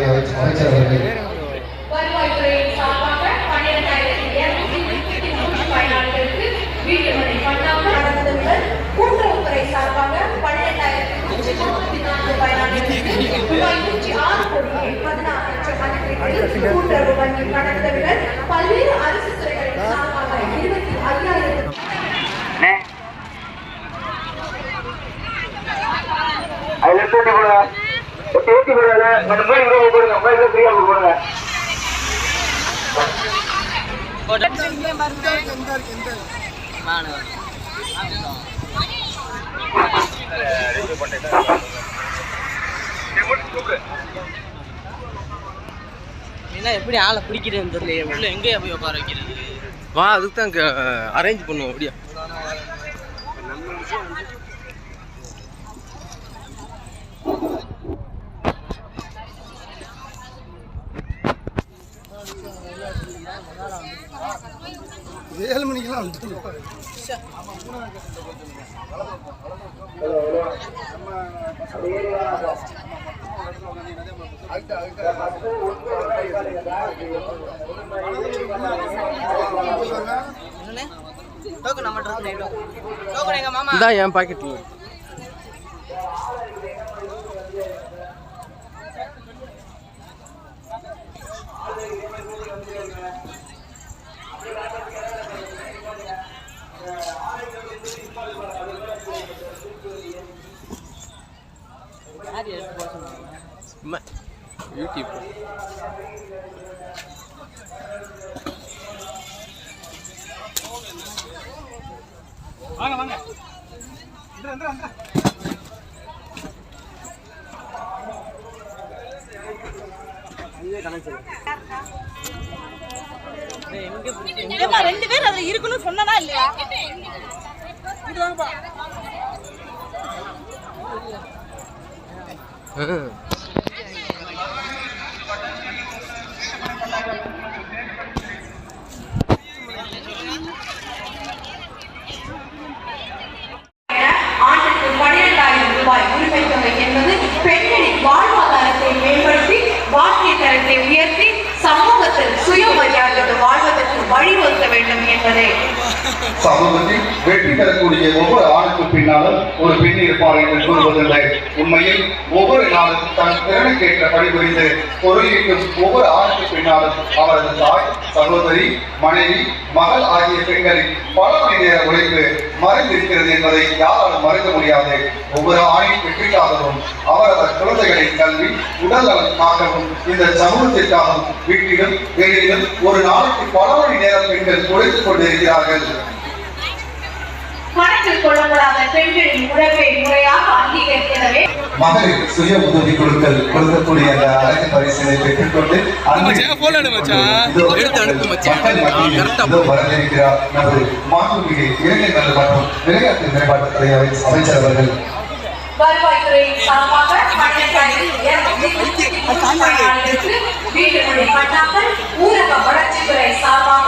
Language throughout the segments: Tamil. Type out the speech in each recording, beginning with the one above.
பயன்படுத்தக்கூடிய அமைச்சர் அவர்கள் பல்வேறு அரசு துறைகளின் சார்பாக இருபத்தி ஐயாயிரத்து அதுல எடுத்து ஊட்டி போடுங்க. போடுங்க போடுங்க என்ன எப்படி ஆளை பிடிக்கிறேன்னு தெரியல உள்ள எங்கே போய் உட்கார வைக்கிறது? வா அதுக்கு தான் அரேஞ்ச் பண்ணுவோம் அப்படியா. ஏழு மணிக்கெல்லாம் வந்துட்டு என்னண்ணே? டோக்கன் நம்ம ட்ரெஸ் டோக்கன் எங்க மாமா? இந்தா என் பாக்கெட்டில் யூடியூப் பிடிச்சி ஏம்மா, ரெண்டு பேர் அதுல இருக்கணும் சொன்னதா இல்லையா? Bye. சமூகத்தில் வெற்றி பெறக்கூடிய ஒவ்வொரு ஆணுக்கு பின்னாலும் ஒரு பெண் இருப்பார் என்று கூறுவதில்லை. உண்மையில் ஒவ்வொரு நாளும் தன் திறனுக்கேற்ற பணிபுரிந்து பொருளிக்கும் ஒவ்வொரு ஆணுக்கு பின்னாலும் அவரது தாய் சகோதரி மனைவி மகள் ஆகிய பெண்களின் பல மணி நேர உழைப்பு மறைந்திருக்கிறது என்பதை யாராலும் மறைக்க முடியாது. ஒவ்வொரு ஆணின் வெற்றிக்காகவும் அவரவர் குழந்தைகளின் கல்வி உடல் நலம் காக்கவும் இந்த சமூகத்திற்காகவும் வீட்டிலும் வெளியிலும் ஒரு நாளைக்கு பல மணி நேரம் பெண்கள் உழைத்துக் கொண்டிருக்கிறார்கள். பெண்களின் உறவை முறையாக அங்கீகரிக்கிறவே மகளிர் சுய உதவி குழுக்கள் கொடுக்கக்கூடிய அந்த அழகு பரிசினை பெற்றுக்கொண்டு வரவேற்கிறார் நமது மாண்புமிகு மற்றும் விளையாட்டு மேம்பாட்டுத்துறை அமைச்சர் அவர்கள். சார்பாக வீட்டுமனை பட்டாக்கள் ஊரக வளர்ச்சித்துறை சார்பாக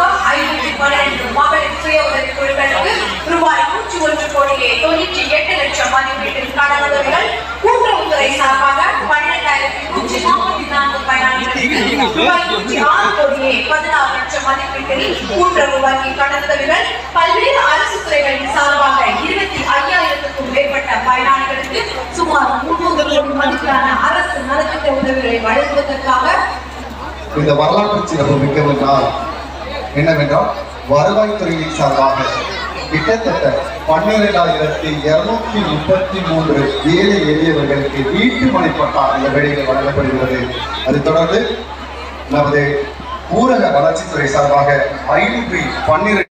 மகளிர் சுய உதவி குழுக்களுக்கு ரூபாய் நூற்றி ஒன்று கோடியே தொண்ணூற்றி எட்டு லட்சம் மதிப்பீட்டில் கடன் உதவிகள் கூட்டுறவுத்துறை சார்பாக பன்னிரண்டாயிரத்தி நூற்றி நாற்பத்தி நான்கு பயனாளிகளுக்கு ரூபாய் நூற்றி ஆறு கோடியே பதினாறு லட்சம் மதிப்பீட்டில் கூட்டுறவு வங்கி கடன் உதவிகள் பல்வேறு அரசு துறைகளின் சார்பாக இருபத்தி ஐயாயிரத்துக்கும் மேற்பட்ட பயனாளிகளுக்கு சுமார் முன்னூறு கோடி மதிப்பிலான அரசு நலத்திட்ட உதவிகளை வழங்குவதற்காக இந்த வரலாற்று சிறப்பு மிக்க நாள் என்னவென்றால் வருவாய்த்துறையின் சார்பாக கிட்டத்தட்ட பன்னிரெண்டாயிரத்தி இருநூத்தி முப்பத்தி மூன்று ஏழை எளியவர்களுக்கு வீட்டு மனைப்பட்டா இந்த வேலைகள் வழங்கப்படுகிறது. அது தொடர்ந்து நமது ஊரக வளர்ச்சித்துறை சார்பாக ஐநூற்றி பன்னிரண்டு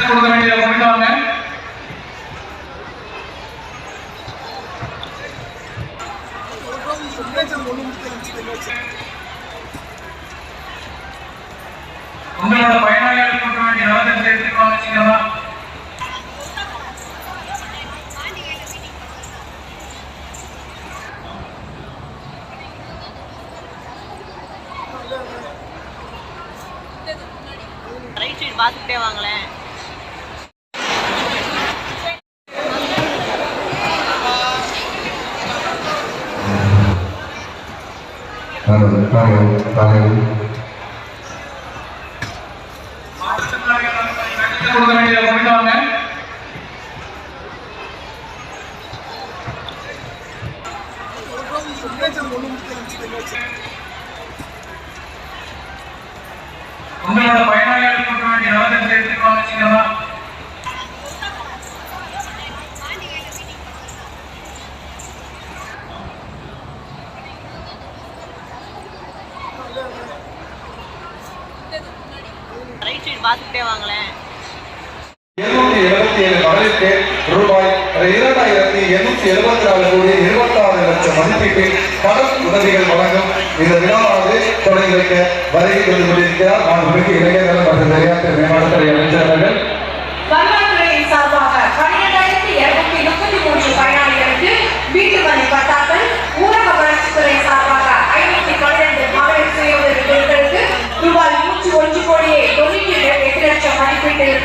கொடுக்க வேண்டியதை கொடுத்தாங்க உங்களோட பயனாளிகள் கொடுக்க வேண்டிய நலத்திட்டத்தை எடுத்துக்கோங்க சீக்கிரமா ரைட் சைடு பார்த்துக்கிட்டே வாங்களேன். கொடுக்க வேண்டியதை கொண்டு வாங்க உங்களோட பயனாளிகள் கொடுக்க வேண்டிய நலத்திட்டத்தை எடுத்துட்டு வாங்க சீக்கிரமா ரைட் சைடு பார்த்துக்கிட்டே வாங்களேன். இருநூத்தி எழுபத்தி ஏழு மகளிருக்கு ரூபாய் இரண்டாயிரத்தி எண்ணூத்தி எழுபத்தி நாலு கோடி இருபத்தாறு லட்சம் மதிப்பீட்டில் கடன் உதவிகள் வழங்கும் இந்த விழாவானது தொடங்கி வைக்க வருகை தந்து கொண்டிருக்கிறார் மாண்புமிகு இளைஞர்கள் மற்றும் விளையாட்டு மேம்பாட்டுத்துறை அமைச்சர் அவர்கள். சார்பாக பன்னிரெண்டாயிரத்தி இருநூத்தி முப்பத்தி மூன்று பயனாளிகளுக்கு வீட்டுமனை பட்டாக்கள் ஊரக வளர்ச்சித்துறை சார்பாக ஐநூத்தி பன்னிரண்டு மகளிர் சுய உதவி குழுக்களுக்கு ரூபாய் நூற்றி ஒன்று கோடியே தொண்ணூற்றி எட்டு லட்சம் மதிப்பீட்டில்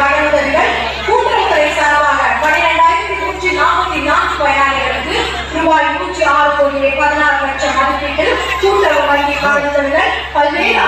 ரூபாய் நூற்றி ஆறு